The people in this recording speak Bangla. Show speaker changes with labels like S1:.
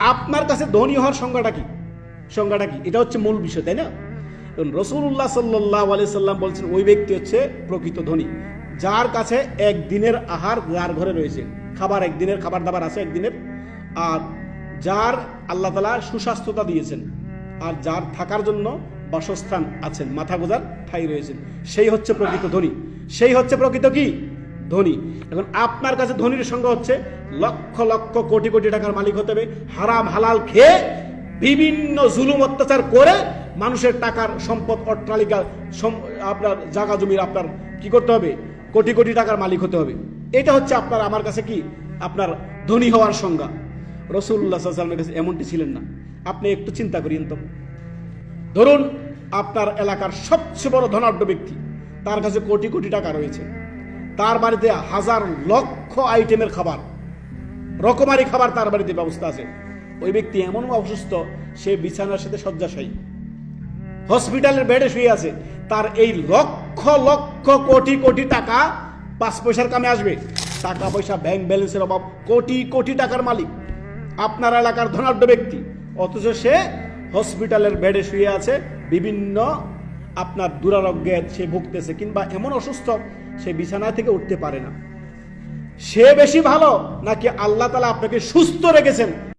S1: আপনার কাছে ধনী হওয়ার সংজ্ঞাটা কি? সংজ্ঞাটা কি? এটা হচ্ছে মূল বিষয়, তাই না? রসুল্লাহ সাল্লাহ আলি সাল্লাম বলছেন, ওই ব্যক্তি হচ্ছে প্রকৃত ধনী। যার কাছে একদিনের আহার যার ঘরে রয়েছে। খাবার একদিনের, খাবার দাবার আছে একদিনের। আর যার আল্লাহ তালা সুস্বাস্থ্যতা দিয়েছেন। আর যার থাকার জন্য বাসস্থান আছেন, মাথা গোজার ঠাই রয়েছেন। সেই হচ্ছে প্রকৃত ধনী। সেই হচ্ছে প্রকৃত কি? ধনী। এখন আপনার কাছে ধনীর সংখ্যা হচ্ছে লক্ষ লক্ষ কোটি কোটি টাকার মালিক হতে হবে, হারাম হালাল খেয়ে বিভিন্ন জুলুম অত্যাচার করে মানুষের টাকার সম্পদ, অট্টালিকা আপনার জাগা জমির আপনার কি করতে হবে? কোটি কোটি টাকার মালিক হতে হবে। এটা হচ্ছে আপনার, আমার কাছে কি? আপনার ধনী হওয়ার সংজ্ঞা। রসুল্লাহ সাল্লামের কাছে এমনটি ছিলেন না। আপনি একটু চিন্তা করিয়েন তো। ধরুন, আপনার এলাকার সবচেয়ে বড় ধনাঢ্য ব্যক্তি, তার কাছে কোটি কোটি টাকা রয়েছে। তার বাড়িতে হাজার লক্ষ আইটেমের খাবার, রকমারি খাবার তার বাড়িতে ব্যবস্থা আছে। ওই ব্যক্তি এমন অসুস্থ, সে বিছানার সাথে শয্যাশায়ী। হসপিটালের বেডে শুয়ে আছে, তার এই লক্ষ লক্ষ কোটি কোটি টাকা পাঁচ পয়সার কামে আসবে। টাকা পয়সা ব্যাংক ব্যালেন্সের অভাব, কোটি কোটি টাকার মালিক। আপনার এলাকার ধনাঢ্য ব্যক্তি, অথচ সে হসপিটালের বেডে শুয়ে আছে বিভিন্ন আপনার দুরারোগ্যে সে ভুগতেছে কিংবা এমন অসুস্থ, সে বিছানায় থেকে উঠতে পারে না। সে বেশি ভালো নাকি আল্লাহ তালা আপনাকে সুস্থ রেখেছেন?